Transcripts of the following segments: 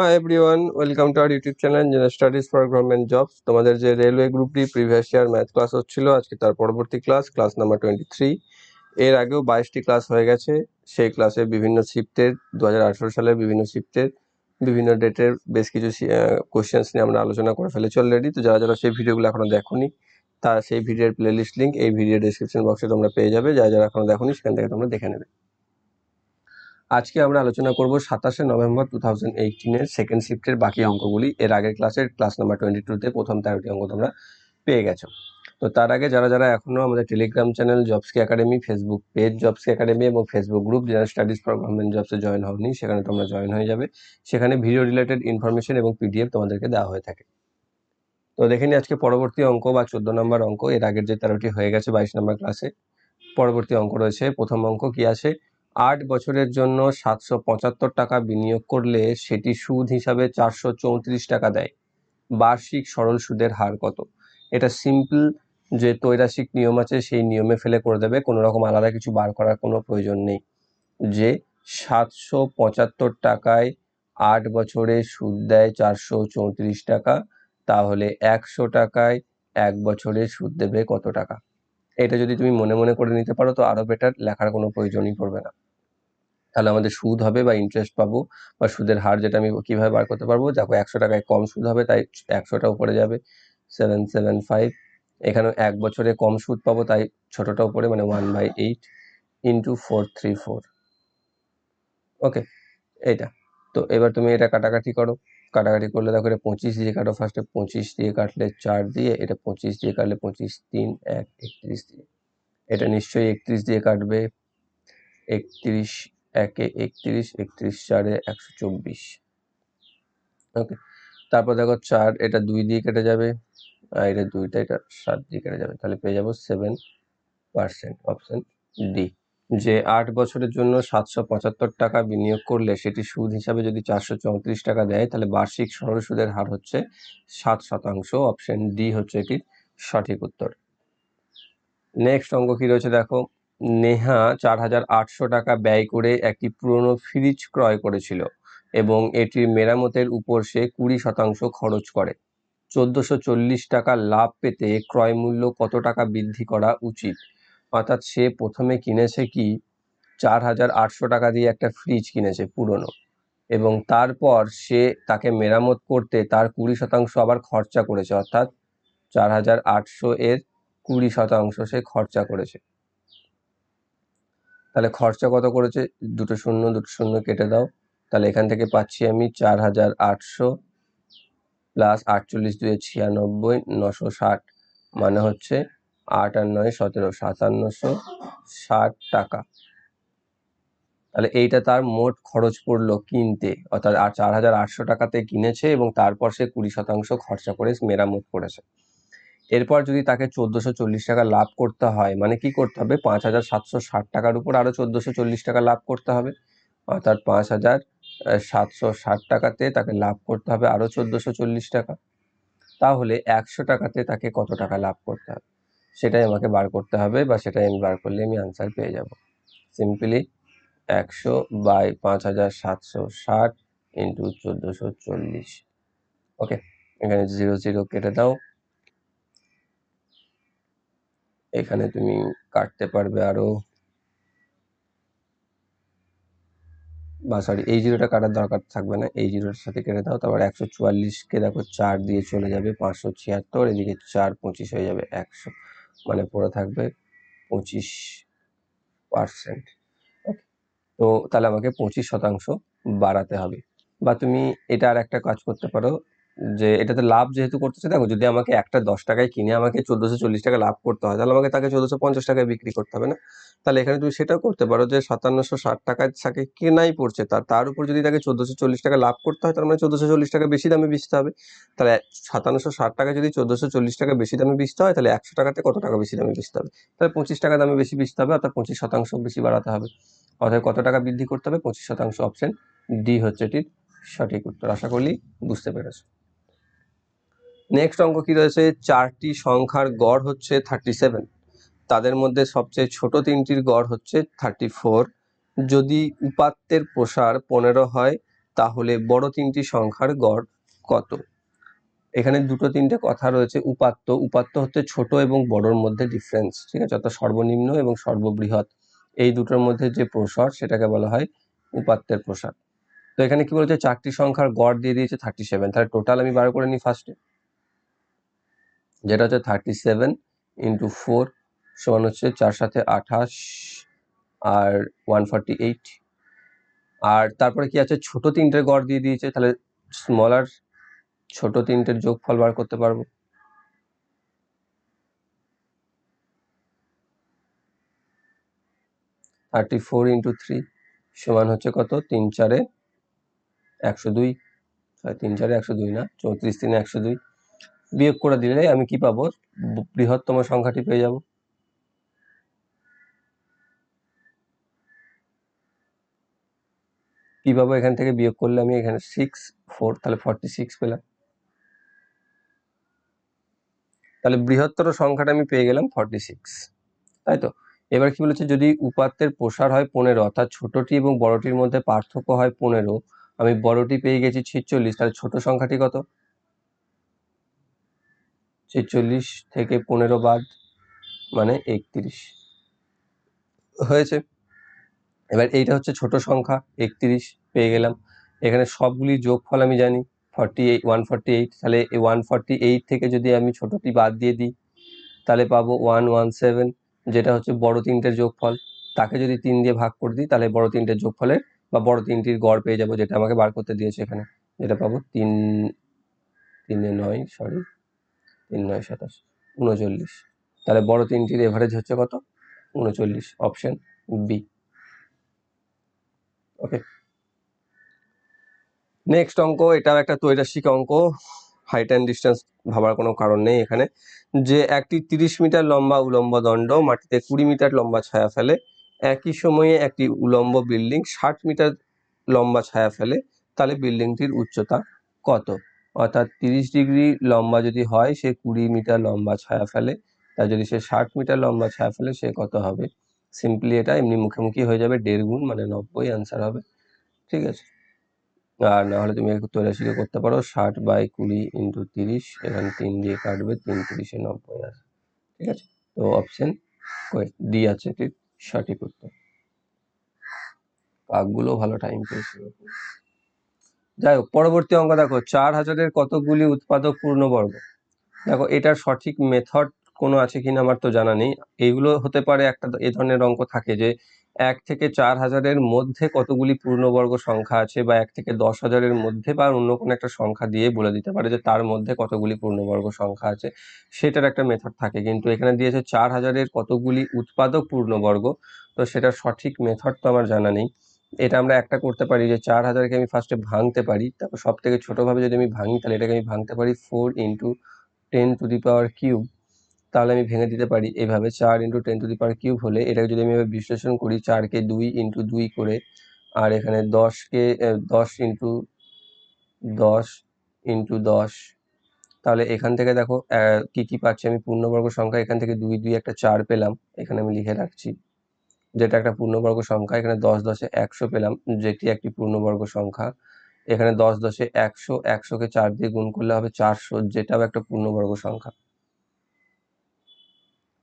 Hi everyone welcome to our YouTube channel general studies for government jobs তোমাদের যে railway গ্রুপটি previous year math class হচ্ছিল, আজকে তার পরবর্তী class class number twenty three এর আগেও বাইশটি ক্লাস হয়ে গেছে। সেই ক্লাসে বিভিন্ন শিফটের দু হাজার আঠারো সালের বিভিন্ন শিফটের বিভিন্ন ডেটের বেশ কিছু কোশ্চেন্স নিয়ে আমরা আলোচনা করে ফেলেছি অলরেডি তো যারা যারা সেই ভিডিওগুলো এখনও দেখোনি, তার সেই ভিডিওর প্লেলিস্ট লিঙ্ক এই ভিডিও ডিসক্রিপশন বক্সে তোমরা পেয়ে যাবে। যারা যারা এখনও দেখোনি, সেখান থেকে তোমরা দেখে নেবে। আজকে আমরা আলোচনা করব সাতাশে নভেম্বর টু থাউজেন্ড এইটিনের সেকেন্ড শিফটের বাকি অঙ্কগুলি। এর আগের ক্লাসের ক্লাস নাম্বার টোয়েন্টি টুতে প্রথম তেরোটি অঙ্ক তোমরা পেয়ে গেছো। তো তার আগে যারা যারা এখনও আমাদের টেলিগ্রাম চ্যানেল জবসকি একাডেমি ফেসবুক পেজ জবসকি একাডেমি এবং ফেসবুক গ্রুপ যারা স্টাডিজ ফর গভর্নমেন্ট জবসে জয়েন হওনি, সেখানে তোমরা জয়েন হয়ে যাবে। সেখানে ভিডিও রিলেটেড ইনফরমেশন এবং পিডিএফ তোমাদেরকে দেওয়া হয়ে থাকে। তো দেখে নিই আজকে পরবর্তী অঙ্ক বা চোদ্দ নম্বর অঙ্ক। এর আগের যে তেরোটি হয়ে গেছে বাইশ নম্বর ক্লাসে পরবর্তী অঙ্ক রয়েছে। প্রথম অঙ্ক কি আছে আট বছরের জন্য সাতশো পঁচাত্তর টাকা বিনিয়োগ করলে সেটি সুদ হিসাবে চারশো চৌত্রিশ টাকা দেয়। বার্ষিক সরল সুদের হার কত? এটা সিম্পল যে তৈরাসিক নিয়ম আছে সেই নিয়মে ফেলে করে দেবে কোনো রকম আলাদা কিছু বার করার কোনো প্রয়োজন নেই। যে সাতশো পঁচাত্তর টাকায় আট বছরে সুদ দেয় চারশো চৌত্রিশ টাকা, তাহলে একশো টাকায় এক বছরে সুদ দেবে কত টাকা? এটা যদি তুমি মনে মনে করে নিতে পারো, তো আরও বেটার লেখার কোনো প্রয়োজনই পড়বে না। তাহলে আমাদের সুদ হবে বা ইন্টারেস্ট পাবো, বা সুদের হার যেটা আমি কীভাবে বার করতে পারব, দেখো একশো টাকায় কম সুদ হবে, তাই একশোটা উপরে যাবে সেভেন সেভেন ফাইভ এখানে এক বছরে কম সুদ পাবো, তাই ছোটটা উপরে মানে one by eight into four three four okay এইটা। তো এবার তুমি এটা কাটাকাটি করো। কাটাকাটি করলে দেখো এটা পঁচিশ দিয়ে কাটো ফার্স্টে পঁচিশ দিয়ে কাটলে চার দিয়ে, এটা পঁচিশ দিয়ে কাটলে পঁচিশ, তিন, এক, একত্রিশ দিয়ে। এটা নিশ্চয়ই একত্রিশ দিয়ে কাটবে। একত্রিশ, একে একত্রিশ একত্রিশ চারে একশো চব্বিশ। ওকে তারপর দেখো চার, এটা দুই দিয়ে কেটে যাবে। আর এটা দুইটা, এটা সাত দিয়ে কেটে যাবে। তাহলে পেয়ে যাব সেভেন পার্সেন্ট অপশন ডি যে আট বছরের জন্য সাতশো পঁচাত্তর টাকা বিনিয়োগ করলে সেটি সুদ হিসাবে যদি চারশো চৌত্রিশ টাকা দেয়, তাহলে বার্ষিক সরল সুদের হার হচ্ছে সাত শতাংশ। অপশন ডি হচ্ছে এটির সঠিক উত্তর। নেক্সট অঙ্ক কি রয়েছে দেখো? নেহা চার হাজার আটশো টাকা ব্যয় করে একটি পুরনো ফ্রিজ ক্রয় করেছিল এবং এটির মেরামতের উপর সে কুড়ি শতাংশ খরচ করে। চোদ্দশো চল্লিশ টাকা লাভ পেতে ক্রয় মূল্য কত টাকা বৃদ্ধি করা উচিত? অর্থাৎ সে প্রথমে কিনেছে কি চার হাজার আটশো টাকা দিয়ে একটা ফ্রিজ কিনেছে পুরনো। এবং তারপর সে তাকে মেরামত করতে তার কুড়ি শতাংশ আবার খরচা করেছে, অর্থাৎ চার হাজার আটশো এর কুড়ি শতাংশ সে খরচা করেছে। তাহলে খরচা কত করেছে? দুটো শূন্য দুটো শূন্য কেটে দাও। তাহলে এখান থেকে পাচ্ছি আমি চার হাজার আটশো প্লাস আটচল্লিশ দুয়ে ছিয়ানব্বই, নশো ষাট। মানে হচ্ছে আট আর নয় সতেরো, সাতান্নশো, ষাট টাকা। তাহলে এইটা তার মোট খরচ পড়ল কিনতে। অর্থাৎ আর চার হাজার আটশো টাকাতে কিনেছে এবং তারপর সে কুড়ি শতাংশ খরচা করে মেরামত করেছে। এরপর যদি তাকে চোদ্দোশো চল্লিশ টাকা লাভ করতে হয় মানে কি করতে হবে? পাঁচ হাজার সাতশো ষাট টাকার উপর আরও চোদ্দোশো চল্লিশ টাকা লাভ করতে হবে। অর্থাৎ পাঁচ হাজার সাতশো ষাট টাকাতে তাকে লাভ করতে হবে আরও চোদ্দোশো চল্লিশ টাকা। তাহলে একশো টাকাতে তাকে কত টাকা লাভ করতে হবে? সেটাই আমাকে বার করতে হবে বা সেটাই আমি বার করলে আমি আনসার পেয়ে যাব। সিম্পলি একশো বাই পাঁচ হাজার সাতশো ষাট ইন্টু চোদ্দোশো চল্লিশ। ওকে এখানে জিরো জিরো কেটে দাও। এখানে তুমি কাটতে পারবে আরও। বা সরি এই জিরোটা কাটার দরকার থাকবে না, এই জিরোটার সাথে কেটে দাও। তারপর একশো চুয়াল্লিশকে দেখো চার দিয়ে চলে যাবে, পাঁচশো ছিয়াত্তর, এদিকে চার পঁচিশ হয়ে যাবে একশো। মানে পড়ে থাকবে পঁচিশ পার্সেন্ট তো তাহলে আমাকে পঁচিশ শতাংশ বাড়াতে হবে। বা তুমি এটা আর একটা কাজ করতে পারো যে এটাতে লাভ যেহেতু করতেছে, দেখো যদি আমাকে একটা দশ টাকায় কিনে আমাকে চোদ্দোশো চল্লিশ টাকা লাভ করতে হয়, তাহলে আমাকে তাকে চোদ্দোশো পঞ্চাশ টাকায় বিক্রি করতে হবে না? তাহলে এখানে তুমি সেটাও করতে পারো যে সাতান্নশো ষাট টাকায় তাকে কেনাই পড়ছে তার তার উপর যদি তাকে চোদ্দোশো চল্লিশ টাকা লাভ করতে হয়, তার মানে চোদ্দোশো চল্লিশ টাকা বেশি দামে বেচতে হবে। তাহলে সাতান্নশো ষাট টাকা যদি চোদ্দোশো চল্লিশ টাকা বেশি দামে বেচতে হয়, তাহলে একশো টাকাতে কত টাকা বেশি দামে বেচতে হবে? তাহলে পঁচিশ টাকা দামে বেশি বেচতে হবে, অর্থাৎ পঁচিশ শতাংশ বেশি বাড়াতে হবে। অর্থাৎ কত টাকা বৃদ্ধি করতে হবে? পঁচিশ শতাংশ অপশন ডি হচ্ছে এটির সঠিক উত্তর আশা করি বুঝতে পেরেছ। নেক্সট অঙ্ক কি রয়েছে? চারটি সংখ্যার গড় হচ্ছে থার্টি সেভেন তাদের মধ্যে সবচেয়ে ছোট তিনটির গড় হচ্ছে থার্টি ফোর যদি উপাত্তের প্রসার পনেরো হয়, তাহলে বড় তিনটি সংখ্যার গড় কত? এখানে দুটো তিনটে কথা রয়েছে, উপাত্ত। উপাত্ত হচ্ছে ছোট এবং বড়র মধ্যে ডিফারেন্স ঠিক আছে? অর্থাৎ সর্বনিম্ন এবং সর্ববৃহৎ। এই দুটোর মধ্যে যে প্রসার, সেটাকে বলা হয় উপাত্তের প্রসার। তো এখানে কি বলেছে? চারটি সংখ্যার গড় দিয়ে দিয়েছে থার্টি সেভেন তাহলে টোটাল আমি বার করে নিই ফার্স্টে যেটা হচ্ছে থার্টি সেভেন ইন্টু ফোর সমান হচ্ছে চার সাথে আঠাশ আর ওয়ান ফর্টি এইট আর তারপরে কি আছে? ছোট তিনটের গড় দিয়ে দিয়েছে, তাহলে স্মলার ছোট তিনটের যোগফল বার করতে পারব। থার্টি ফোর ইন্টু থ্রি সমান হচ্ছে কত? তিন চারে একশো দুই তিন চারে একশো দুই না, চৌত্রিশ তিনে একশো দুই। বিয়োগ করে দিলে আমি কি পাবো? বৃহত্তম সংখ্যাটি পেয়ে যাব। কি পাবো? এখান থেকে বিয়োগ করলে আমি এখানে সিক্স ফোর তাহলে ফর্টি সিক্স পেলাম। তাহলে বৃহত্তর সংখ্যাটা আমি পেয়ে গেলাম ফর্টি সিক্স তাই তো? এবার কি বলেছে? যদি উপাত্তের প্রসার হয় পনেরো, অর্থাৎ ছোটটি এবং বড়টির মধ্যে পার্থক্য হয় পনেরো আমি বড়টি পেয়ে গেছি ছেচল্লিশ, তাহলে ছোট সংখ্যাটি কত? ছেচল্লিশ থেকে পনেরো বাদ মানে একত্রিশ। হয়েছে? এবার এইটা হচ্ছে ছোট সংখ্যা, একত্রিশ পেয়ে গেলাম। এখানে সবগুলি যোগফল আমি জানি forty eight one forty eight তাহলে এই ওয়ান ফর্টি এইট থেকে যদি আমি ছোটটি বাদ দিয়ে দিই, তাহলে পাবো ওয়ান ওয়ান সেভেন যেটা হচ্ছে বড় তিনটের যোগফল। তাকে যদি তিন দিয়ে ভাগ করে দিই, তাহলে বড় তিনটের যোগফলের বা বড় তিনটির গড় পেয়ে যাব যেটা আমাকে বার করতে দিয়েছে এখানে। যেটা পাবো তিন, তিনে নয় সরি তিন নয় সাতাশ, উনচল্লিশ। তাহলে বড় তিনটির এভারেজ হচ্ছে কত? উনচল্লিশ অপশন বি ওকে নেক্সট অঙ্ক, এটাও একটা তৈরাসিক অঙ্ক। হাইট অ্যান্ড ডিস্টেন্স ভাবার কোনো কারণ নেই এখানে। যে একটি তিরিশ মিটার লম্বা উলম্ব দণ্ড, মাটিতে কুড়ি মিটার লম্বা ছায়া ফেলে একই সময়ে একটি উলম্ব বিল্ডিং ষাট মিটার লম্বা ছায়া ফেলে, তাহলে বিল্ডিংটির উচ্চতা কত? অর্থাৎ তিরিশ ডিগ্রি লম্বা যদি হয়, সে কুড়ি মিটার লম্বা ছায়া ফেলে, তা যদি সে ষাট মিটার লম্বা ছায়া ফেলে, সে কত হবে? সিম্পলি এটা এমনি মুখোমুখি হয়ে যাবে, দেড় গুণ মানে নব্বই অ্যান্সার হবে। ঠিক আছে? আর না হলে তুমি চৌরাশিকে করতে পারো, ষাট বাই কুড়ি ইন্টু তিরিশ, এখানে তিন দিয়ে কাটবে, তিন তিরিশে নব্বই আসে। ঠিক আছে? তো অপশন ডি আছে ঠিক? সঠিক উত্তর। কাকগুলো ভালো টাইম পেয়েছে যাই হোক, পরবর্তী অঙ্ক দেখো, চার হাজারের কতগুলি উৎপাদক পূর্ণবর্গ? দেখো, এটার সঠিক মেথড কোনো আছে কিনা আমার তো জানা নেই। এইগুলো হতে পারে একটা এ ধরনের অঙ্ক থাকে যে এক থেকে চার হাজারের মধ্যে কতগুলি পূর্ণবর্গ সংখ্যা আছে বা এক থেকে দশ হাজারের মধ্যে বা অন্য কোনো একটা সংখ্যা দিয়ে বলে দিতে পারে যে তার মধ্যে কতগুলি পূর্ণবর্গ সংখ্যা আছে, সেটার একটা মেথড থাকে। কিন্তু এখানে দিয়েছে চার হাজারের কতগুলি উৎপাদক পূর্ণবর্গ, তো সেটার সঠিক মেথড তো আমার জানা নেই। এটা আমরা একটা করতে পারি যে চার হাজারকে আমি ফার্স্টে ভাঙতে পারি, তারপর সব থেকে ছোটোভাবে যদি আমি ভাঙি তাহলে এটাকে আমি ভাঙতে পারি four into ten to the power cube তাহলে আমি ভেঙে দিতে পারি। এভাবে চার into ten to the power cube হলে এটাকে যদি আমি বিশ্লেষণ করি চারকে দুই ইন্টু দুই করে, আর এখানে দশকে দশ ইন্টু দশ ইন্টু দশ, তাহলে এখান থেকে দেখো কি কি পাচ্ছি আমি? পূর্ণবর্গ সংখ্যা এখান থেকে দুই দুই একটা চার পেলাম। এখানে আমি লিখে রাখছি, যেটা একটা পূর্ণবর্গ সংখ্যা, এখানে দশ দশে একশো পেলাম, যেটি একটি পূর্ণবর্গ সংখ্যা। এখানে দশ দশে একশো একশোকে চার দিয়ে গুণ করলে হবে চারশো, যেটাও একটা পূর্ণবর্গ সংখ্যা।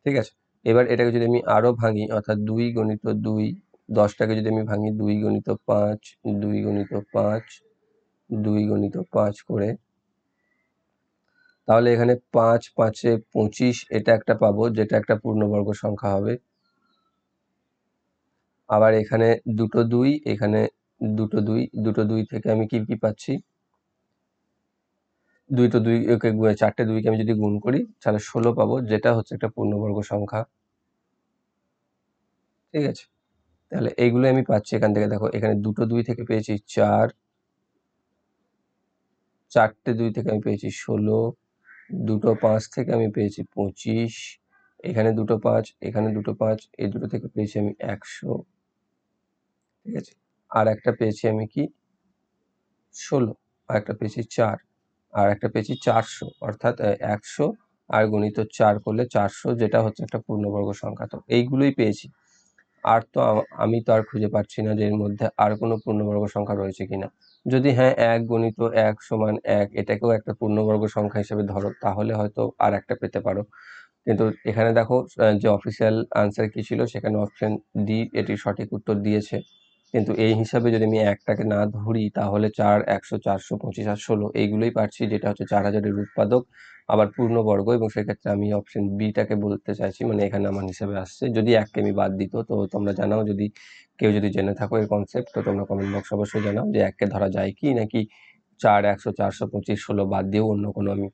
ঠিক আছে? এবার এটাকে যদি আমি আরও ভাঙি, অর্থাৎ দুই গণিত দুই, দশটাকে যদি আমি ভাঙি, দুই গণিত পাঁচ, দুই গণিত পাঁচ, দুই গণিত পাঁচ করে, তাহলে এখানে পাঁচ পাঁচে পঁচিশ, এটা একটা পাবো, যেটা একটা পূর্ণবর্গ সংখ্যা হবে। আবার এখানে দুটো দুই, এখানে দুটো দুই দুটো দুই থেকে আমি কি কি পাচ্ছি? দুই তো দুই চারটে দুইকে আমি যদি গুণ করি, তাহলে ষোলো পাবো, যেটা হচ্ছে একটা পূর্ণবর্গ সংখ্যা। ঠিক আছে? তাহলে এইগুলো আমি পাচ্ছি এখান থেকে। দেখো, এখানে দুটো দুই থেকে পেয়েছি চার, চারটে দুই থেকে আমি পেয়েছি ষোলো, দুটো পাঁচ থেকে আমি পেয়েছি পঁচিশ, এখানে দুটো পাঁচ, এখানে দুটো পাঁচ, এই দুটো থেকে পেয়েছি আমি একশো। ঠিক আছে? আর একটা পেয়েছি আমি কি? ষোলো, আর একটা পেয়েছি চার। আর একটা পেয়েছি চারশো, অর্থাৎ একশো আর গণিত চার করলে চারশো, যেটা হচ্ছে একটা পূর্ণবর্গ সংখ্যা। তো এইগুলোই পেয়েছি। আর তো আমি তো আর খুঁজে পাচ্ছি না যে এর মধ্যে আর কোনো পূর্ণবর্গ সংখ্যা রয়েছে কিনা। যদি হ্যাঁ এক গণিত এক সমান এক, এটাকেও একটা পূর্ণবর্গ সংখ্যা হিসেবে ধরো, তাহলে হয়তো আর একটা পেতে পারো। কিন্তু এখানে দেখো যে অফিসিয়াল আনসার কি ছিল, সেখানে অপশন ডি এটি সঠিক উত্তর দিয়েছে। কিন্তু এই হিসাবে যদি আমি একটাকে না ধরি, তাহলে চার, একশো, চারশো, পঁচিশ আর ষোলো, এইগুলোই পাচ্ছি যেটা হচ্ছে চার হাজারের উৎপাদক, আবার পূর্ণবর্গ এবং সেক্ষেত্রে আমি অপশন বিটাকে বলতে চাইছি মানে এখানে আমার হিসাবে আসছে। যদি এককে আমি বাদ দিত, তো তোমরা জানাও, যদি কেউ যদি জেনে থাকো এর কনসেপ্ট তো তোমরা কমেন্ট বক্স অবশ্যই জানাও যে এককে ধরা যায় কি, নাকি চার, একশো, চারশো, পঁচিশ, ষোলো বাদ দিয়েও অন্য কোনো আমি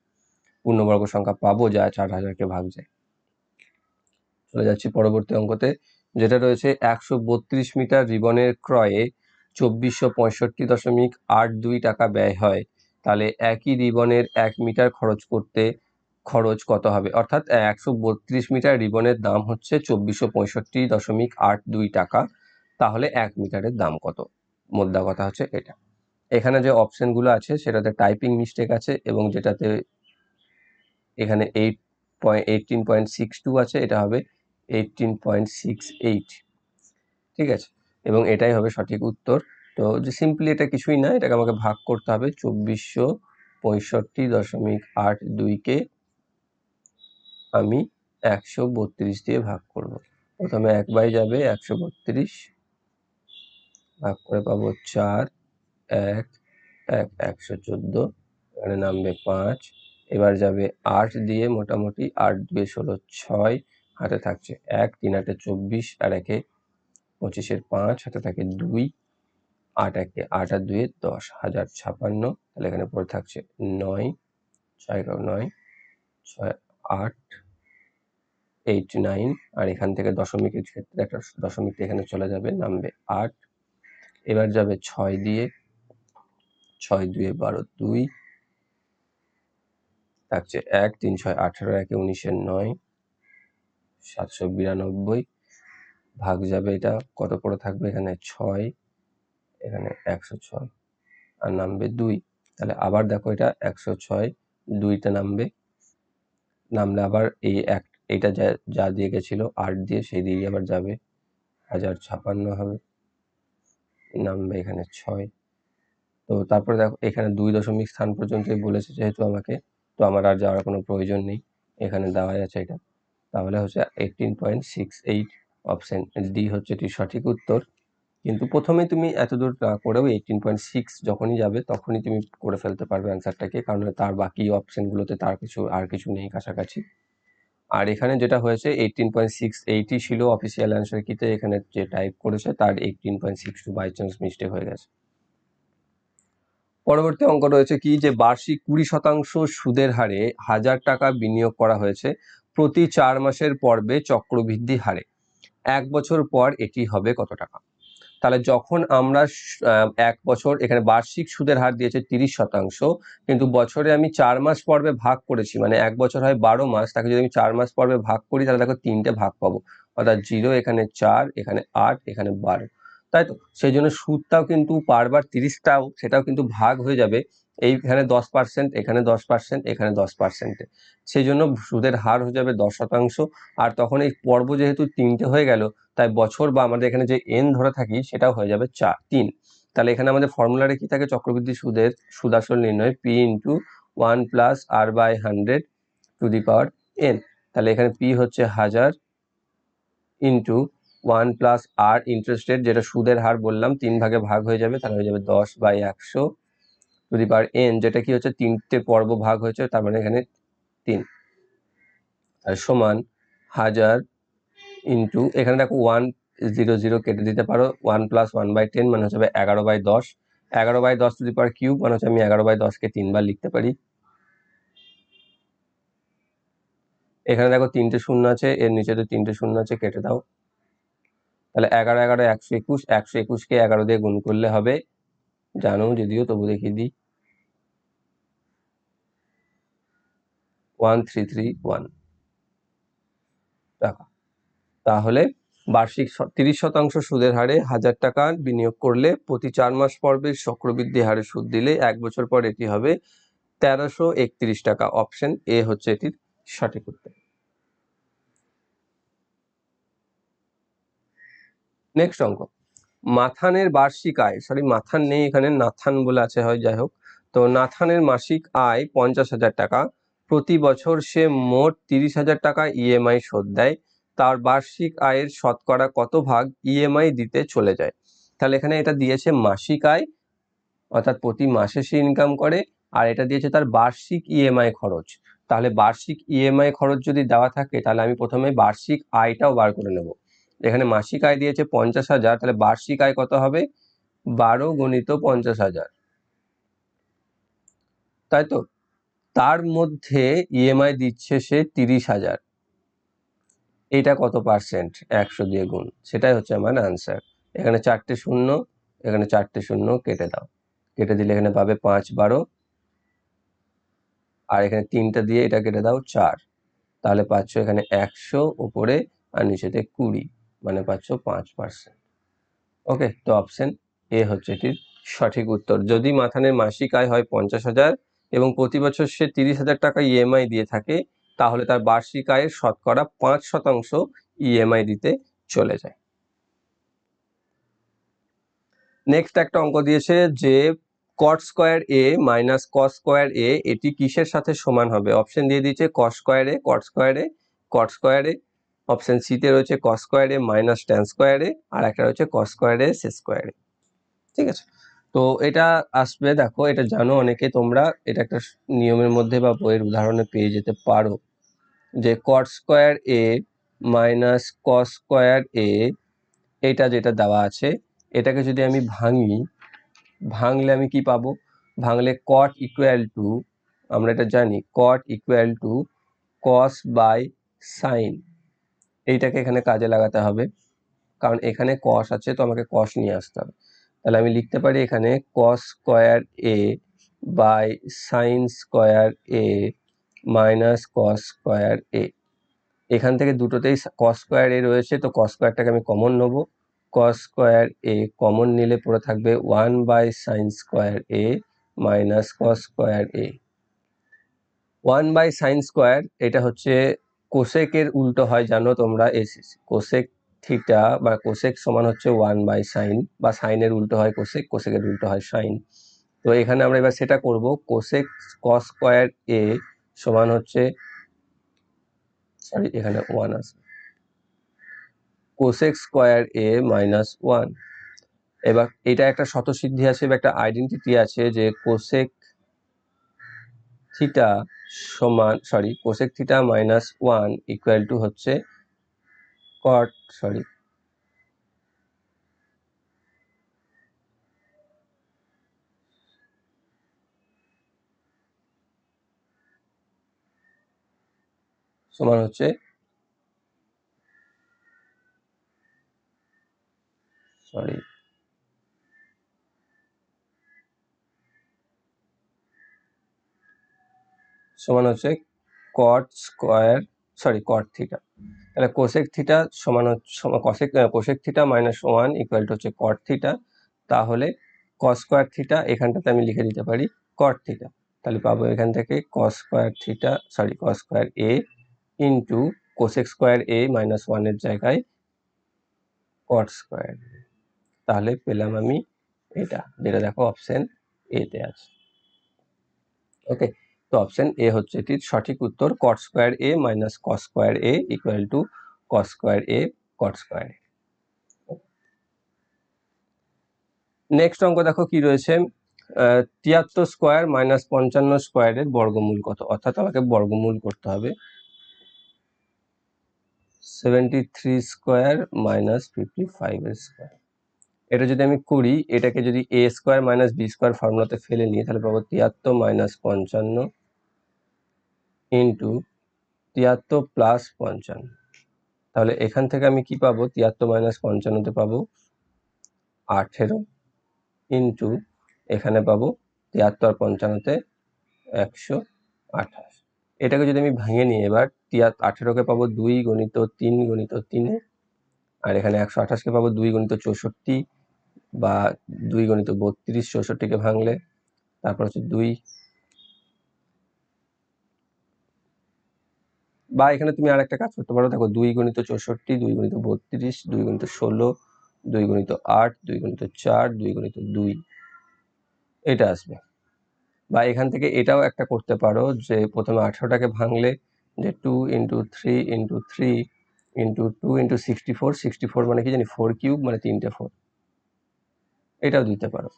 পূর্ণবর্গ সংখ্যা পাবো যা চার হাজারকে ভাগ যায়। চলে যাচ্ছি পরবর্তী অঙ্কতে। যেটা রয়েছে একশো বত্রিশ মিটার রিবনের ক্রয়ে চব্বিশশো পঁয়ষট্টি দশমিক আট দুই টাকা ব্যয় হয়। তাহলে একই রিবনের এক মিটার খরচ করতে খরচ কত হবে? অর্থাৎ একশো বত্রিশ মিটার রিবনের দাম হচ্ছে চব্বিশশো পঁয়ষট্টি দশমিক আট দুই টাকা। তাহলে এক মিটারের দাম কত? মোদ্দা কথা হচ্ছে এটা। এখানে যে অপশনগুলো আছে, সেটাতে টাইপিং মিস্টেক আছে এবং যেটাতে এখানে eight point eighteen point six two আছে, এটা হবে এইটিন পয়েন্ট সিক্স এইট ঠিক আছে? এবং এটাই হবে সঠিক উত্তর। তো যে সিম্পলি এটা কিছুই না, এটাকে আমাকে ভাগ করতে হবে চব্বিশশো পঁয়ষট্টি দশমিক আট দুইকে আমি একশো বত্রিশ দিয়ে ভাগ করব। প্রথমে এক বাই যাবে, একশো বত্রিশ। ভাগ করে পাবো চার, এক এক, একশো চোদ্দ। এখানে নামবে পাঁচ। এবার যাবে আট দিয়ে মোটামুটি আট দুয়ে ষোলো ছয়। হাতে থাকছে এক, তিন আটে চব্বিশ আর একে পঁচিশের পাঁচ, হাতে থাকে দুই, আট একে আট আর দুয়ে দশ, হাজার ছাপান্ন, তাহলে এখানে পড়ে থাকছে নয়, ছয় নয়, ছয়, আট এইট নাইন আর এখান থেকে দশমিকের ক্ষেত্রে একটা দশমিক এখানে চলে যাবে, নামবে আট, এবার যাবে ছয় দিয়ে ছয় দুয়ে বারো দুই, থাকছে এক, তিন, ছয়, আঠারো, একে উনিশের নয় সাতশো বিরানব্বই ভাগ যাবে এটা। কত পড়ে থাকবে এখানে? ছয়। এখানে একশো ছয়। আর নামবে দুই। তাহলে আবার দেখো এটা একশো ছয় দুইটা নামবে। নামলে আবার এই এক এটা যা যা দিয়ে গেছিল, আট দিয়ে, সেই দিয়ে আবার যাবে। হাজার ছাপান্ন হবে। নামবে এখানে ছয়। তো তারপরে দেখো, এখানে দুই দশমিক স্থান পর্যন্তই বলেছে যেহেতু আমাকে, তো আমার আর যাওয়ার কোনো প্রয়োজন নেই। এখানে দেওয়া আছে এটা। তাহলে হচ্ছে eighteen point six eight option D হচ্ছে এটি সঠিক উত্তর। কিন্তু প্রথমে তুমি এত দূর না করেও এইটিন পয়েন্ট সিক্স যখনই যাবে তখনই তুমি করে ফেলতে পারবে অ্যান্সারটাকে কারণ তার বাকি অপশানগুলোতে তার কিছু, আর কিছু নেই কাছাকাছি। আর এখানে যেটা হয়েছে এইটিন পয়েন্ট সিক্স এইটই ছিল অফিসিয়াল অ্যান্সার কিতে এখানে যে টাইপ করেছে তার eighteen point six two by chance mistake হয়ে গেছে। পরবর্তী অঙ্ক রয়েছে কি? যে বার্ষিক কুড়ি শতাংশ সুদের হারে হাজার টাকা বিনিয়োগ করা হয়েছে। প্রতি চার মাসের পর্বে চক্রবৃদ্ধি হারে। এক বছর পর এটি হবে কত টাকা? তাহলে যখন আমরা এক বছর এখানে বার্ষিক সুদের হার দিয়েছে তিরিশ শতাংশ, কিন্তু বছরে আমি চার মাস পর্বে ভাগ করেছি মানে এক বছর হয় বারো মাস, তাকে যদি আমি চার মাস পর্বে ভাগ করি, তাহলে দেখো তিনটে ভাগ পাবো। অর্থাৎ জিরো, এখানে চার, এখানে আট, এখানে বারো। তাই তো? সেই জন্য সুদটাও কিন্তু বারবার তিরিশটাও, সেটাও কিন্তু ভাগ হয়ে যাবে। এইখানে দশ পার্সেন্ট এখানে দশ পার্সেন্ট এখানে দশ পার্সেন্টে সেই জন্য সুদের হার হয়ে যাবে দশ শতাংশ। আর তখন এই পর্ব যেহেতু তিনটে হয়ে গেল, তাই বছর বা আমাদের এখানে যে এন ধরে থাকি, সেটাও হয়ে যাবে চার, তিন। তাহলে এখানে আমাদের ফর্মুলাটা কি থাকে? চক্রবৃদ্ধি সুদের সুদাসল নির্ণয় P into one plus R by hundred to the power N তাহলে এখানে পি হচ্ছে হাজার into one plus R interest rate যেটা সুদের হার বললাম, তিন ভাগে ভাগ হয়ে যাবে, তাহলে হয়ে যাবে দশ বাই একশো। টু দি পাওয়ার এন যেটা কি হচ্ছে, তিনটে পর্ব ভাগ হয়েছে, তার মানে এখানে তিন। আর সমান হাজার ইন্টু এখানে দেখো ওয়ান জিরো জিরো কেটে দিতে পারো one plus one by ten মানে হচ্ছে এগারো বাই দশ। এগারো বাই দশ টু দি পাওয়ার কিউব মানে হচ্ছে আমি এগারো বাই দশকে তিনবার লিখতে পারি। এখানে দেখো তিনটে শূন্য আছে, এর নিচে তো তিনটে শূন্য আছে, কেটে দাও। তাহলে এগারো এগারো, একশো একুশ, একশো একুশকে এগারো দিয়ে গুণ করলে হবে, জানো, যদিও তবু দেখিয়ে দিই। ওয়ান থ্রি থ্রি ওয়ান টাকা তাহলে বার্ষিক তিরিশ শতাংশ সুদের হারে হাজার টাকা বিনিয়োগ করলে প্রতি চার মাস পর্বে চক্রবৃদ্ধি হারে সুদ দিলে এক বছর পর এটি হবে তেরোশো একত্রিশ টাকা। অপশন এ হচ্ছে এটির সঠিক উত্তর। নেক্সট অঙ্ক। মাথানের বার্ষিক আয় সরি মাথান নেই এখানে, নাথান বলে আছে হয়, যাই হোক। তো নাথানের মাসিক আয় পঞ্চাশ হাজার টাকা। প্রতি বছর সে মোট তিরিশ হাজার টাকা ইএমআই শোধ দেয়। তার বার্ষিক আয়ের শতকরা কত ভাগ ইএমআই দিতে চলে যায়? তাহলে এখানে এটা দিয়েছে মাসিক আয়, অর্থাৎ প্রতি মাসে সে ইনকাম করে, আর এটা দিয়েছে তার বার্ষিক ইএমআই খরচ। তাহলে বার্ষিক ইএমআই খরচ যদি দেওয়া থাকে, তাহলে আমি প্রথমে বার্ষিক আয়টাও বার করে নেব। এখানে মাসিক আয় দিয়েছে পঞ্চাশ হাজার, তাহলে বার্ষিক আয় কত হবে? বারো গণিত পঞ্চাশ হাজার। তাই তো? তার মধ্যে ইএমআই দিচ্ছে সে তিরিশ হাজার। এটা কত পার্সেন্ট একশো দিয়ে গুণ। সেটাই হচ্ছে আমার আনসার এখানে চারটে শূন্য, এখানে চারটে শূন্য কেটে দাও। কেটে দিলে এখানে পাবে পাঁচ বারো। আর এখানে তিনটা দিয়ে এটা কেটে দাও চার। তাহলে পাচ্ছ এখানে একশো, উপরে আর নিচেতে কুড়ি। মানে পাচ্ছ পাঁচ পার্সেন্ট ওকে তো অপশন এ হচ্ছে এটির সঠিক উত্তর। যদি মাথানের মাসিক আয় হয় পঞ্চাশ হাজার এবং প্রতি বছর সে তিরিশ হাজার টাকা ইএমআই দিয়ে থাকে, তাহলে তার বার্ষিক আয়ের শতকরা পাঁচ শতাংশ ইএমআই দিতে চলে যায়। নেক্সট একটা অঙ্ক দিয়েছে যে cot square A minus cos square A এটি কিসের সাথে সমান হবে? অপশন দিয়ে দিয়েছে cos square A cot square A cot square A option সিতে রয়েছে cos square A minus tan square A আর একটা রয়েছে কস স্কোয়ার এ সে স্কোয়ার এ ঠিক আছে? তো এটা আসবে, দেখো, এটা জানো অনেকে তোমরা, এটা একটা নিয়মের মধ্যে বা বইয়ের উদাহরণে পেয়ে যেতে পারো যে cot square A minus cos square A এটা যেটা দেওয়া আছে, এটাকে যদি আমি ভাঙি, ভাঙলে আমি কি পাবো? ভাঙলে কট ইকুয়াল টু আমরা এটা জানি cot equal to cos by sine এইটাকে এখানে কাজে লাগাতে হবে, কারণ এখানে কস আছে, তো আমাকে কস নিয়ে আসতে হবে। তাহলে আমি লিখতে পারি এখানে cos square A by sine square A minus cos square A এখান থেকে দুটোতেই কস স্কোয়ার এ রয়েছে, তো কস স্কোয়ারটাকে আমি কমন নেব। কস স্কোয়ার এ কমন নিলে পড়ে থাকবে one by sine square A minus cos square A one by sine square এটা হচ্ছে কোসেকের উল্টো হয় জানো তোমরা এসিসি কোসেক থিটা বা কোসেক সমান হচ্ছে ওয়ান বাই সাইন বা সাইনের উল্টো হয় কোসেক কোসেকের উল্টো হয় সাইন তো এখানে আমরা এবার সেটা করব। কোসেক কস স্কোয়ার এ সমান হচ্ছে সরি এখানে ওয়ান আসবে cosec square A minus one এবার এটা একটা শতসিদ্ধি আছে বা একটা আইডেন্টিটি আছে যে কোসেক থিটা সমান sorry cosec theta minus one equal to হচ্ছে কট সরি সমান হচ্ছে সরি সমান হচ্ছে cot square sorry cot theta তাহলে কোসেক থিটা সমান হচ্ছে cosec theta minus one equal to হচ্ছে কট থিটা তাহলে কস স্কোয়ার থিটা এখানটাতে আমি লিখে দিতে পারি কট থিটা তাহলে পাবো এখান থেকে cos square theta sorry cos square A into cosec square A minus ওয়ানের জায়গায় কট স্কোয়ার তাহলে পেলাম আমি এটা, যেটা দেখো অপশন এতে আছে। ওকে তো অপশন এ হচ্ছে এটির সঠিক উত্তর cot square A minus cos square A equal to cos square A cot square A next অঙ্ক দেখো কি রয়েছে? তিয়াত্তর স্কোয়ার মাইনাস পঞ্চান্ন স্কোয়ারের বর্গমূল কত? অর্থাৎ আমাকে বর্গমূল করতে হবে। Seventy three square minus fifty ফাইভের স্কোয়ার এটা যদি আমি করি, এটাকে যদি A square minus B square ফর্মুলাতে ফেলে নিই, তাহলে পাবো তিয়াত্তর মাইনাস পঞ্চান্ন। ইন্টু তিয়াত্তর প্লাস পঞ্চান্ন। তাহলে এখান থেকে আমি কি পাবো? তিয়াত্তর মাইনাস পঞ্চান্নতে পাবো আঠেরো ইন্টু এখানে পাবো তিয়াত্তর পঞ্চান্নতে একশো আঠাশ। এটাকে যদি আমি ভেঙে নিই এবার তিয়া আঠেরোকে পাবো দুই গণিত তিন গণিত তিনে, আর এখানে একশো আঠাশকে পাবো দুই গণিত চৌষট্টি বা দুই গণিত বত্রিশ চৌষট্টিকে ভাঙলে, তারপর হচ্ছে দুই বা এখানে তুমি আর একটা কাজ করতে পারো। দেখো, দুই গণিত চৌষট্টি, দুই গণিত বত্রিশ, দুই গণিত ষোলো, দুই গুণিত আট, দুই গুণিত চার, দুই গুণিত দুই। এটা আসবে। বা এখান থেকে এটাও একটা করতে পারো যে প্রথমে আঠেরোটাকে ভাঙলে যে two into three into three into two into sixty four sixty four মানে কি জানি? ফোর কিউব মানে তিনটে ফোর এটাও দিতে পারো।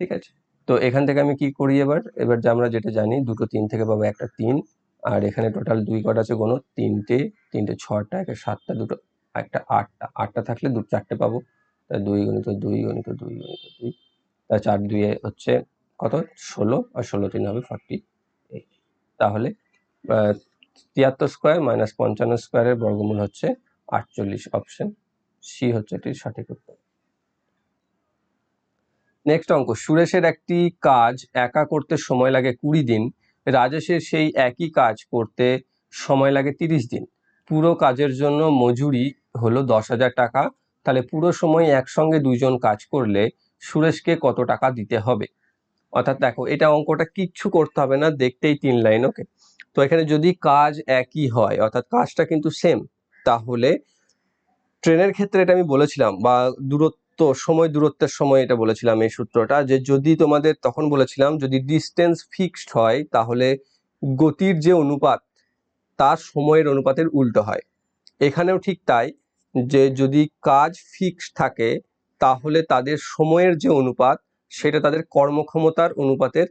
ঠিক আছে? তো এখান থেকে আমি কি করি এবার? এবার যে আমরা যেটা জানি, দুটো তিন থেকে পাবো একটা তিন। আর এখানে টোটাল দুই কটা আছে কোনো, তিনটে তিনটে ছটা একটা সাতটা, দুটো, একটা আটটা আটটা থাকলে দু, চারটে পাবো। তা দুই গণিত দুই গণিত দুই গণিত দুই। তা চার দুইয়ে হচ্ছে কত? ষোলো, আর ষোলো তিন হবে ফর্টি এইট তাহলে তিয়াত্তর স্কোয়ার মাইনাস পঞ্চান্ন স্কোয়ারের বর্গমূল হচ্ছে আটচল্লিশ অপশন সি হচ্ছে এটির সঠিক উত্তর। নেক্সট অঙ্ক, সুরেশের একটি কাজ, একা করতে সময় লাগে কুড়ি দিন। রাজেশের সেই একই কাজ করতে সময় লাগে তিরিশ দিন। পুরো কাজের জন্য মজুরি হলো দশ হাজার টাকা। তাহলে পুরো সময় একসঙ্গে দুজন কাজ করলে সুরেশকে কত টাকা দিতে হবে? অর্থাৎ দেখো, এটা অঙ্কটা কিচ্ছু করতে হবে না, দেখতেই তিন লাইন ওকে তো এখানে যদি কাজ একই হয়, অর্থাৎ কাজটা কিন্তু সেম তাহলে ট্রেনের ক্ষেত্রে এটা আমি বলেছিলাম, বা দূরত্ব সময় দূরত্বের সময় এটা বলেছিলাম এই সূত্রটা, যে যদি তোমাদের তখন বলেছিলাম যদি ডিস্টেন্স ফিক্সড হয় তাহলে গতির যে অনুপাত তার সময়ের অনুপাতের উল্টো হয়। এখানেও ঠিক তাই, যে যদি কাজ ফিক্সড থাকে তাহলে তাদের সময়ের যে অনুপাত সেটা তাদের কর্মক্ষমতার অনুপাতের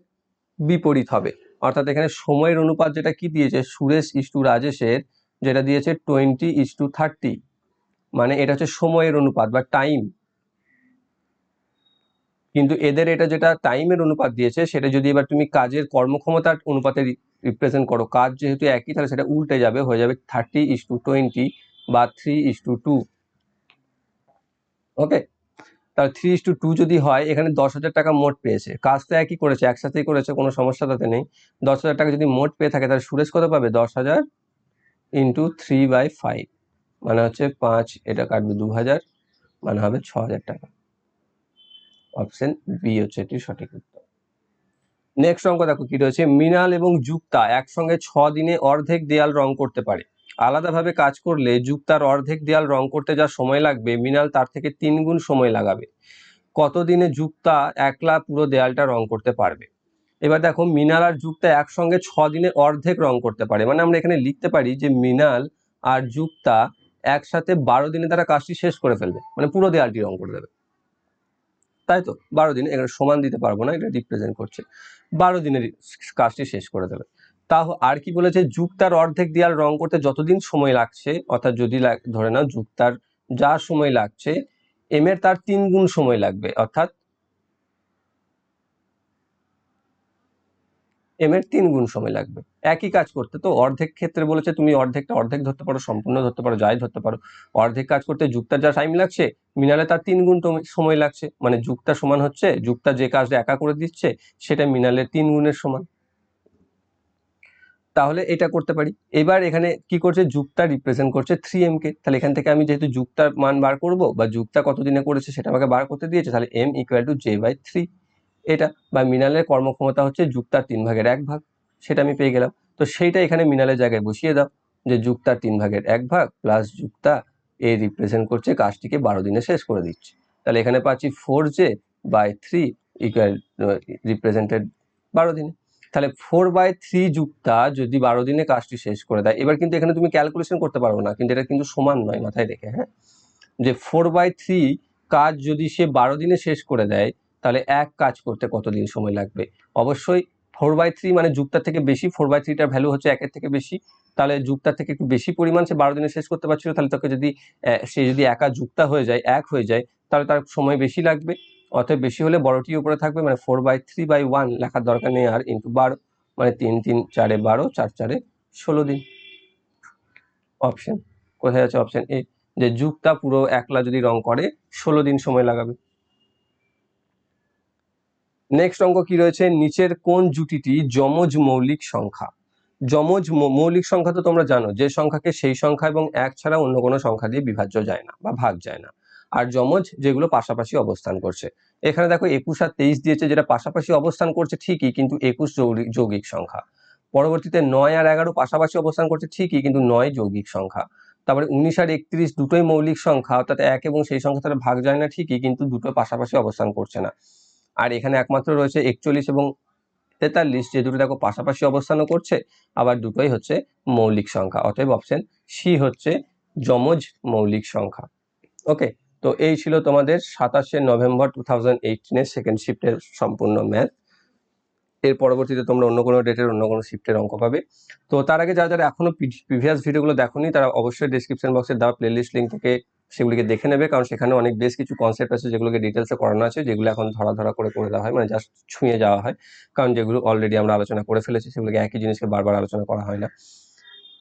বিপরীত হবে। অর্থাৎ এখানে সময়ের অনুপাত যেটা কি দিয়েছে? সুরেশ ইস টু রাজেশের যেটা দিয়েছে টোয়েন্টি ইস টু থার্টি মানে এটা হচ্ছে সময়ের অনুপাত বা টাইম কিন্তু এদের এটা যেটা টাইমের অনুপাত দিয়েছে, সেটা যদি এবার তুমি কাজের কর্মক্ষমতার অনুপাতে রিপ্রেজেন্ট করো, কাজ যেহেতু একই, তাহলে সেটা উল্টে যাবে, হয়ে যাবে থার্টি ইস টু টোয়েন্টি বা three is two two okay তাহলে থ্রি ইস টু টু যদি হয়, এখানে দশ হাজার টাকা মোট পেয়েছে। কাজ তো একই করেছে, একসাথেই করেছে, কোনো সমস্যা তাতে নেই। দশ হাজার টাকা যদি মোট পেয়ে থাকে, তাহলে সুরেশ কত পাবে? দশ হাজার ইন্টু থ্রি বাই ফাইভ মানে হচ্ছে পাঁচ, এটা কাটবে দু হাজার মানে হবে ছ হাজার টাকা। অপশন বি হচ্ছে এটি সঠিক উত্তর। নেক্সট অঙ্ক দেখো কি রয়েছে? মৃণাল এবং যুক্তা একসঙ্গে ছ দিনে অর্ধেক দেয়াল রং করতে পারে। আলাদাভাবে কাজ করলে যুক্তার অর্ধেক দেয়াল রং করতে যা সময় লাগবে, মৃণাল তার থেকে তিন গুণ সময় লাগাবে। কতদিনে যুক্তা একলা পুরো দেয়ালটা রং করতে পারবে? এবার দেখো, মৃণাল আর যুক্তা একসঙ্গে ছ দিনে অর্ধেক রং করতে পারে। মানে আমরা এখানে লিখতে পারি যে মৃণাল আর যুক্তা একসাথে বারো দিনে তারা কাজটি শেষ করে ফেলবে। মানে পুরো দেয়ালটি রং করে দেবে। তাই তো? বারো দিন এখানে সমান দিতে পারব না, এটা রিপ্রেজেন্ট করছে। বারো দিনের কাজটি শেষ করে দেবে। তাহ, আর কি বলেছে? যুক্তার অর্ধেক দেয়াল রং করতে যতদিন সময় লাগছে, অর্থাৎ যদি ধরে না যুক্তার যা সময় লাগছে এম এর তার তিন গুণ সময় লাগবে, অর্থাৎ এম এর তিন গুণ সময় লাগবে। একই কাজ করতে তো অর্ধেক ক্ষেত্রে বলেছে, তুমি অর্ধেকটা অর্ধেক ধরতে পারো, সম্পূর্ণ ধরতে পারো, যাই ধরতে পারো। অর্ধেক কাজ করতে যুক্তার যা টাইম লাগছে, মিনালে তার তিন গুণ সময় লাগছে। মানে যুক্তা সমান হচ্ছে, যুক্তা যে কাজটা একা করে দিচ্ছে, সেটা মিনালের তিন গুণের সমান। তাহলে এটা করতে পারি। এবার এখানে কি করছে, যুক্তা রিপ্রেজেন্ট করছে থ্রি এম কে। তাহলে এখান থেকে আমি যেহেতু যুক্তার মান বার করব বা যুক্তা কতদিনে করেছে সেটা আমাকে বার করতে দিয়েছে, তাহলে M equal to J by three এটা বা মিনালের কর্মক্ষমতা হচ্ছে যুক্তার তিন ভাগের এক ভাগ, সেটা আমি পেয়ে গেলাম। তো সেইটা এখানে মিনালের জায়গায় বসিয়ে দাও যে যুক্তার তিন ভাগের এক ভাগ প্লাস যুক্তা এ রিপ্রেজেন্ট করছে কাজটিকে বারো দিনে শেষ করে দিচ্ছে। তাহলে এখানে পাচ্ছি four J by three equal represented বারো দিনে। তাহলে ফোর বাই থ্রি যুক্তা যদি বারো দিনে কাজটি শেষ করে দেয়, এবার কিন্তু এখানে তুমি ক্যালকুলেশন করতে পারব না, কিন্তু এটা কিন্তু সমান নয় মাথায় রেখে হ্যাঁ? যে ফোর বাই থ্রি কাজ যদি সে বারো দিনে শেষ করে দেয় তাহলে এক কাজ করতে কতদিন সময় লাগবে? অবশ্যই ফোর বাই থ্রি মানে যুক্তার থেকে বেশি ফোর বাই থ্রিটার ভ্যালু হচ্ছে একের থেকে বেশি। তাহলে যুক্তার থেকে একটু বেশি পরিমাণ সে বারো দিনে শেষ করতে পারছিল, তাহলে তাকে যদি সে যদি একা যুক্তা হয়ে যায়, এক হয়ে যায়, তাহলে তার সময় বেশি লাগবে। অতএব বেশি হলে বড়টি উপরে থাকবে মানে four by three by one লেখার দরকার নেই আর ইন্টু বারো মানে তিন তিন, চারে বারো, চার, চারে ষোলো দিন। অপশন কোথায় আছে অপশন এ যে যুক্তা পুরো একলা যদি রং করে, ষোলো দিন সময় লাগাবে। নেক্সট অঙ্ক কি রয়েছে? নিচের কোন জুটিটি যমজ মৌলিক সংখ্যা? যমজ মৌলিক সংখ্যা তো তোমরা জানো, যে সংখ্যাকে সেই সংখ্যা এবং এক ছাড়া অন্য কোনো সংখ্যা দিয়ে বিভাজ্য যায় না বা ভাগ যায় না। আর যমজ যেগুলো পাশাপাশি অবস্থান করছে। এখানে দেখো একুশ আর তেইশ দিয়েছে, যেটা পাশাপাশি অবস্থান করছে ঠিকই, কিন্তু একুশ যৌগিক সংখ্যা। পরবর্তীতে নয় আর এগারো পাশাপাশি অবস্থান করছে ঠিকই, কিন্তু নয় যৌগিক সংখ্যা। তারপরে উনিশ আর একত্রিশ দুটোই মৌলিক সংখ্যা, অর্থাৎ এক এবং সেই সংখ্যা তারা ভাগ যায় না ঠিকই, কিন্তু দুটো পাশাপাশি অবস্থান করছে না। আর এখানে একমাত্র রয়েছে একচল্লিশ এবং তেতাল্লিশ, যে দুটো দেখো পাশাপাশি অবস্থানও করছে। আবার দুটোই হচ্ছে মৌলিক সংখ্যা, অতএব অপশন সি হচ্ছে যমজ মৌলিক সংখ্যা। ওকে তো এই ছিল তোমাদের সাতাশে নভেম্বর টু থাউজেন্ড এইটিনের সেকেন্ড শিফটের সম্পূর্ণ ম্যাথ এর পরবর্তীতে তোমরা অন্য কোনো ডেটের অন্য কোনো শিফটের অঙ্ক পাবে। তো তার আগে যারা যারা এখনও প্রিভিয়াস ভিডিওগুলো দেখোনি, তারা অবশ্যই ডিসক্রিপশন বক্সে দেওয়া প্লেলিস্ট লিঙ্ক থেকে সেগুলিকে দেখে নেবে, কারণ সেখানে অনেক বেশ কিছু কনসেপ্ট আছে যেগুলোকে ডিটেলসে করানো আছে, যেগুলো এখন ধরা ধরা করে করে দেওয়া হয় মানে জাস্ট ছুঁয়ে যাওয়া হয়। কারণ যেগুলো অলরেডি আমরা আলোচনা করে ফেলেছি, সেগুলোকে একই জিনিসকে বারবার আলোচনা করা হয় না।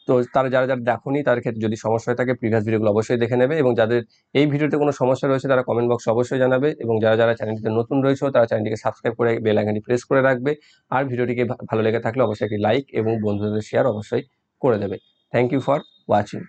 তো তারা যারা যারা দেখোনি, তার ক্ষেত্রে যদি সমস্যা হয়ে থাকে প্রিভিয়াস ভিডিওগুলো অবশ্যই দেখে নেবে এবং যাদের এই ভিডিওতে কোনো সমস্যা রয়েছে, তারা কমেন্ট বক্সে অবশ্যই জানাবে এবং যারা যারা চ্যানেলটিতে নতুন রয়েছে, তারা চ্যানেলটিকে সাবস্ক্রাইব করে বেল আইকনটি প্রেস করে রাখবে। আর ভিডিওটিকে ভালো লেগে থাকলে অবশ্যই একটি লাইক এবং বন্ধুদের শেয়ার অবশ্যই করে দেবে। Thank you for watching